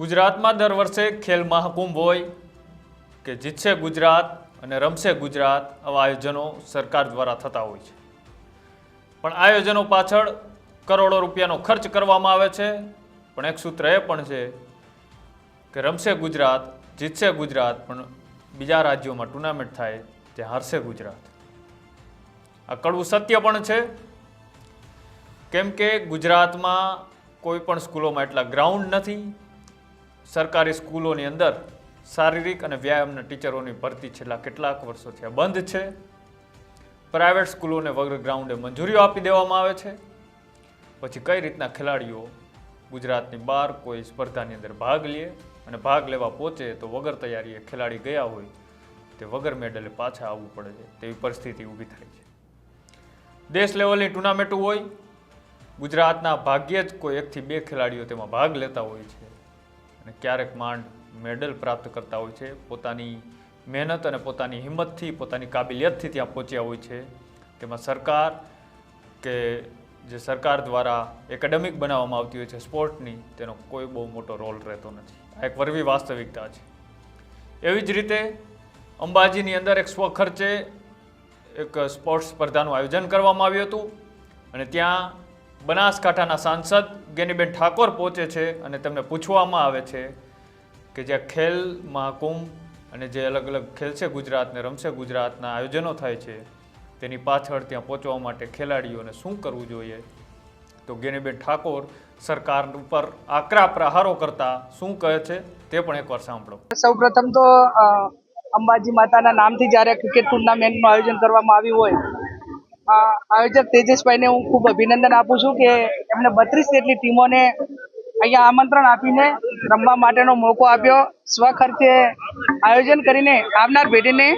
ગુજરાતમાં દર વર્ષે ખેલ મહાકુંભ હોય કે જીતશે ગુજરાત અને રમશે ગુજરાત, આવા આયોજનો સરકાર દ્વારા થતા હોય છે. પણ આયોજનો પાછળ કરોડો રૂપિયાનો ખર્ચ કરવામાં આવે છે. પણ એક સૂત્ર એ પણ છે કે રમશે ગુજરાત, જીતશે ગુજરાત, પણ બીજા રાજ્યોમાં ટુર્નામેન્ટ થાય ત્યાં હારશે ગુજરાત. આ કડવું સત્ય પણ છે. કેમ કે ગુજરાતમાં કોઈ પણ સ્કૂલોમાં એટલા ગ્રાઉન્ડ નથી. સરકારી સ્કૂલોની અંદર શારીરિક અને વ્યાયામના ટીચરોની ભરતી છેલ્લા કેટલાક વર્ષોથી આ બંધ છે. પ્રાઇવેટ સ્કૂલોને વગર ગ્રાઉન્ડે મંજૂરીઓ આપી દેવામાં આવે છે. પછી કઈ રીતના ખેલાડીઓ ગુજરાતની બહાર કોઈ સ્પર્ધાની અંદર ભાગ લે અને ભાગ લેવા પહોંચે તો વગર તૈયારીએ ખેલાડી ગયા હોય તે વગર મેડલે પાછા આવવું પડે છે. તેવી પરિસ્થિતિ ઊભી થાય છે. દેશ લેવલની ટુર્નામેન્ટો હોય, ગુજરાતના ભાગ્યે જ કોઈ એકથી બે ખેલાડીઓ તેમાં ભાગ લેતા હોય છે. અને ક્યારેક માંડ મેડલ પ્રાપ્ત કરતા હોય છે. પોતાની મહેનત અને પોતાની હિંમતથી, પોતાની કાબિલિયતથી ત્યાં પહોંચ્યા હોય છે. તેમાં સરકાર કે જે સરકાર દ્વારા એકેડેમિક બનાવવામાં આવતી હોય છે સ્પોર્ટની, તેનો કોઈ બહુ મોટો રોલ રહેતો નથી. આ એક વરવી વાસ્તવિકતા છે. એવી જ રીતે અંબાજીની અંદર એક સ્વખર્ચે એક સ્પોર્ટ્સ સ્પર્ધાનું આયોજન કરવામાં આવ્યું હતું. અને ત્યાં બનાસકાંઠાના સાંસદ ગેનીબેન ઠાકોર પહોંચે છે અને તેમને પૂછવામાં આવે છે કે જે ખેલ મહાકુંભ અને જે અલગ અલગ ખેલ છે ગુજરાતને રમશે ગુજરાતના આયોજનો થાય છે, તેની પાછળ ત્યાં પહોંચવા માટે ખેલાડીઓને શું કરવું જોઈએ? તો ગેનીબેન ઠાકોર સરકાર ઉપર આકરા પ્રહારો કરતા શું કહે છે તે પણ એકવાર સાંભળો. સૌ પ્રથમ તો અંબાજી માતાના નામથી જ્યારે ક્રિકેટ ટુર્નામેન્ટનું આયોજન કરવામાં આવ્યું હોય આયોજક તેજસભાઈને હું ખૂબ અભિનંદન આપું છું કે એમને બત્રીસ જેટલી ટીમોને અહીંયા આમંત્રણ આપીને રમવા માટેનો મોકો આપ્યો. સ્વખર્ચે આયોજન કરીને આવનાર પેઢીને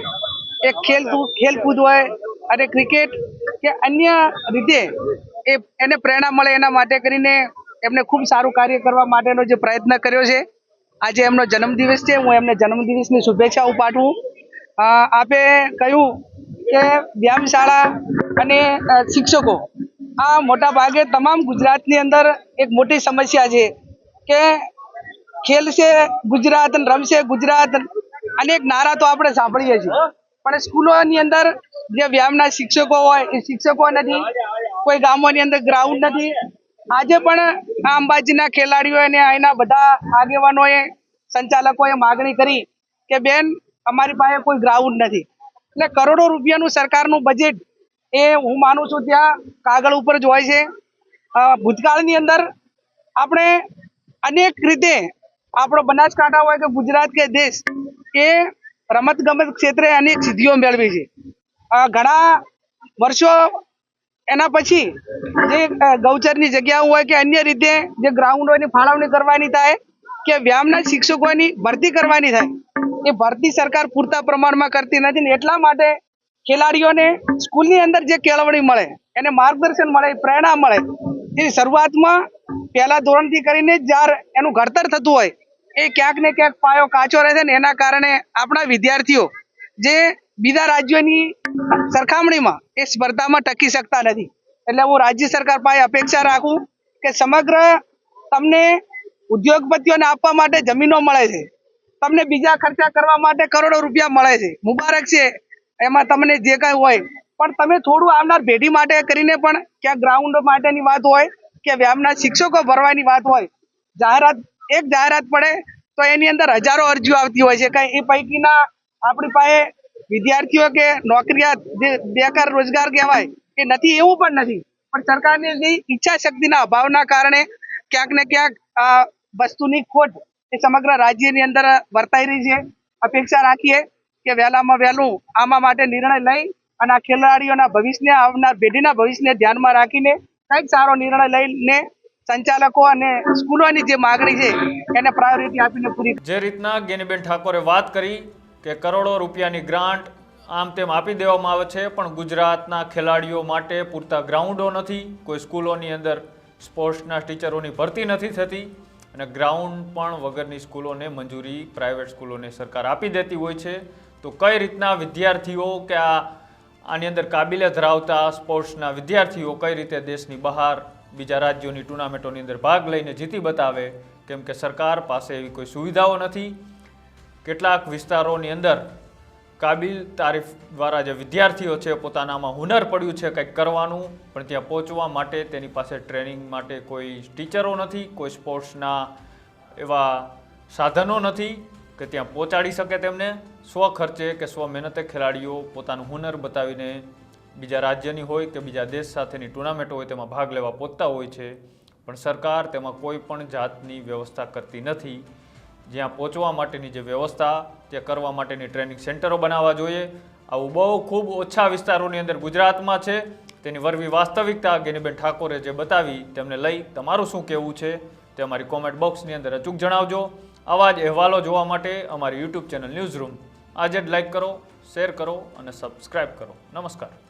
એક ખેલ ખેલકૂદ હોય અને ક્રિકેટ કે અન્ય રીતે એ એને પ્રેરણા મળે એના માટે કરીને એમને ખૂબ સારું કાર્ય કરવા માટેનો જે પ્રયત્ન કર્યો છે. આજે એમનો જન્મદિવસ છે. હું એમને જન્મદિવસની શુભેચ્છાઓ પાઠવું. આપે કહ્યું કે વ્યાયામશાળા અને શિક્ષકો. આ મોટા ભાગે તમામ ગુજરાતની અંદર એક મોટી સમસ્યા છે કે ખેલશે ગુજરાત રમશે ગુજરાત, અનેક નારા તો આપણે સાંભળીએ છીએ. પણ સ્કૂલોની અંદર જે વ્યાયામના શિક્ષકો હોય, એ શિક્ષકો નથી, કોઈ ગામોની અંદર ગ્રાઉન્ડ નથી. આજે પણ આ અંબાજીના ખેલાડીઓને અહીંના બધા આગેવાનોએ, સંચાલકોએ માગણી કરી કે બેન, અમારી પાસે કોઈ ગ્રાઉન્ડ નથી. એટલે કરોડો રૂપિયાનું સરકારનું બજેટ એ હું માનું છું ત્યાં કાગળ ઉપર જ હોય છે. ભૂતકાળની અંદર આપણે અનેક રીતે આપણો બનાસકાંઠા હોય કે ગુજરાત કે દેશ એ રમત ગમત ક્ષેત્રે અનેક સિદ્ધિઓ મેળવી છે. ઘણા વર્ષો એના પછી જે ગૌચરની જગ્યાઓ હોય કે અન્ય રીતે જે ગ્રાઉન્ડોની ફાળવણી કરવાની થાય કે વ્યાયામના શિક્ષકોની ભરતી કરવાની થાય. એ ભરતી સરકાર પૂરતા પ્રમાણમાં કરતી નથી ને એટલા માટે ખેલાડીઓને સ્કૂલની અંદર જે કેળવણી મળે, એને માર્ગદર્શન મળે, પ્રેરણા મળે એ શરૂઆતમાં પહેલા ધોરણથી કરીને જ્યાર એનું ઘડતર થતું હોય, એ ક્યાંક ને ક્યાંક પાયો કાચો રહે છે ને એના કારણે આપણા વિદ્યાર્થીઓ જે બીજા રાજ્યોની સરખામણીમાં એ સ્પર્ધામાં ટકી શકતા નથી. એટલે હું રાજ્ય સરકાર પાસે અપેક્ષા રાખું કે સમગ્ર તમને ઉદ્યોગપતિઓને આપવા માટે જમીનો મળે છે. તમને બીજા ખર્ચા કરવા માટે કરોડો રૂપિયા મળે છે. મુબારક છે. એમાં તમને જે કાંઈ હોય. પણ તમે થોડું આવનાર પેઢી માટે કરીને પણ ક્યાંક ગ્રાઉન્ડ માટેની વાત હોય કે વ્યાયામના શિક્ષકો ભરવાની વાત હોય, જાહેરાત, એક જાહેરાત પડે તો એની અંદર હજારો અરજીઓ આવતી હોય છે. કઈ એ પૈકીના આપણી પાસે વિદ્યાર્થીઓ કે નોકરિયાત જે બેકાર રોજગાર કહેવાય એ નથી, એવું પણ નથી. પણ સરકારની ઈચ્છા શક્તિના અભાવના કારણે ક્યાંક ને ક્યાંક આ વસ્તુની ખોટ એ સમગ્ર રાજ્યની અંદર વર્તાઈ રહી છે. અપેક્ષા રાખીએ કે વહેલામાં વહેલું આમાં માટે નિર્ણય લઈ અને આ ખેલાડીઓના ભવિષ્યને, આવનાર પેઢીના ભવિષ્યને ધ્યાનમાં રાખીને કંઈક સારો નિર્ણય લઈને સંચાલકો અને સ્કૂલોની જે માગણી છે, એને પ્રાયોરિટી આપીને પૂરી જે રીતના ગેનીબેન ઠાકોરે વાત કરી કે કરોડો રૂપિયાની ગ્રાન્ટ આમ તેમ આપી દેવામાં આવે છે, પણ ગુજરાતના ખેલાડીઓ માટે પૂરતા ગ્રાઉન્ડો નથી, કોઈ સ્કૂલોની અંદર સ્પોર્ટ્સના ટીચરોની ભરતી નથી થતી. અને ગ્રાઉન્ડ પણ વગરની સ્કૂલોને મંજૂરી પ્રાઇવેટ સ્કૂલોને સરકાર આપી દેતી હોય છે. તો કઈ રીતના વિદ્યાર્થીઓ કે આ આની અંદર કાબિલિયત ધરાવતા સ્પોર્ટ્સના વિદ્યાર્થીઓ કઈ રીતે દેશની બહાર બીજા રાજ્યોની ટુર્નામેન્ટોની અંદર ભાગ લઈને જીતી બતાવે, કેમ કે સરકાર પાસે એવી કોઈ સુવિધાઓ નથી. કેટલાક વિસ્તારોની અંદર કાબિલ તારીફ દ્વારા જે વિદ્યાર્થીઓ છે પોતાનામાં હુનર પડ્યું છે કંઈક કરવાનું, પણ ત્યાં પહોંચવા માટે તેની પાસે ટ્રેનિંગ માટે કોઈ ટીચરો નથી, કોઈ સ્પોર્ટ્સના એવા સાધનો નથી કે ત્યાં પહોંચાડી શકે તેમને. સ્વ ખર્ચે કે સ્વ મહેનતે ખેલાડીઓ પોતાનું હુનર બતાવીને બીજા રાજ્યની હોય કે બીજા દેશ સાથેની ટુર્નામેન્ટ હોય તેમાં ભાગ લેવા પહોંચતા હોય છે, પણ સરકાર તેમાં કોઈ પણ જાતની વ્યવસ્થા કરતી નથી. જ્યાં પહોંચવા માટેની જે વ્યવસ્થા, તે કરવા માટેની ટ્રેનિંગ સેન્ટરો બનાવવા જોઈએ. આવું બહુ ખૂબ ઓછા વિસ્તારોની અંદર ગુજરાતમાં છે. તેની વરવી વાસ્તવિકતા ગેનીબેન ઠાકોરે જે બતાવી, તેમને લઈ તમારું શું કહેવું છે તે અમારી કોમેન્ટ બોક્સની અંદર અચૂક જણાવજો. આવા જ અહેવાલો જોવા માટે અમારી યુટ્યુબ ચેનલ ન્યૂઝ રૂમ આજે જ લાઈક કરો શેર કરો અને સબસ્ક્રાઈબ કરો. નમસ્કાર.